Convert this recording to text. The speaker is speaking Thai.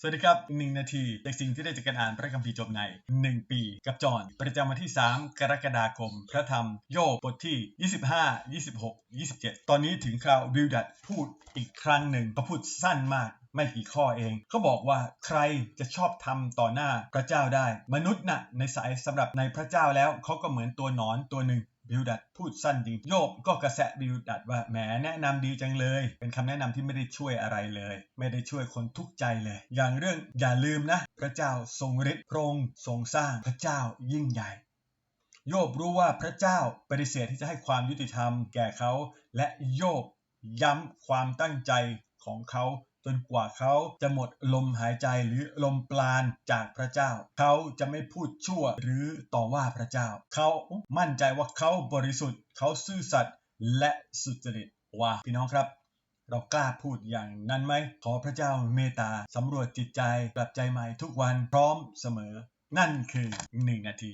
สวัสดีครับหนึ่งนาทีจากสิ่งที่ได้จากการอ่านพระคัมภีร์จบใน 1 ปี กับจอห์นประจำวันที่ 3 กรกฎาคม พระธรรมโยบบทที่ 25 26 27 ตอนนี้ถึงคราวบิลดัดพูดอีกครั้งหนึ่งเขาพูดสั้นมากไม่กี่ข้อเอง เขาบอกว่าใครจะชอบทำต่อหน้าพระเจ้าได้ มนุษย์น่ะในสายสำหรับในพระเจ้าแล้วเขาก็เหมือนตัวหนอนตัวหนึ่ง บิลดัดพูดสั้นจริงโยบก็กระแสบิลดัดว่าแหมแนะนำดีจังเลย เป็นคำแนะนำที่ไม่ได้ช่วยอะไรเลย ไม่ได้ช่วยคนทุกใจเลย อย่างเรื่องอย่าลืมนะ พระเจ้าทรงฤทธิ์พระองค์ทรงสร้างพระเจ้ายิ่งใหญ่ โยบรู้ว่าพระเจ้าปฏิเสธที่จะให้ความยุติธรรมแก่เขา และโยบย้ำความตั้งใจของเขา จนกว่าเขาจะหมดลมหายใจหรือลมปราณจากพระเจ้า เขาจะไม่พูดชั่วหรือต่อว่าพระเจ้า เขามั่นใจว่าเขาบริสุทธิ์ เขาซื่อสัตย์และสุจริตว่าพี่น้องครับ เรากล้าพูดอย่างนั้นไหม ขอพระเจ้าเมตตาสำรวจจิตใจกลับใจใหม่ทุกวันพร้อมเสมอ นั่นคือหนึ่งนาที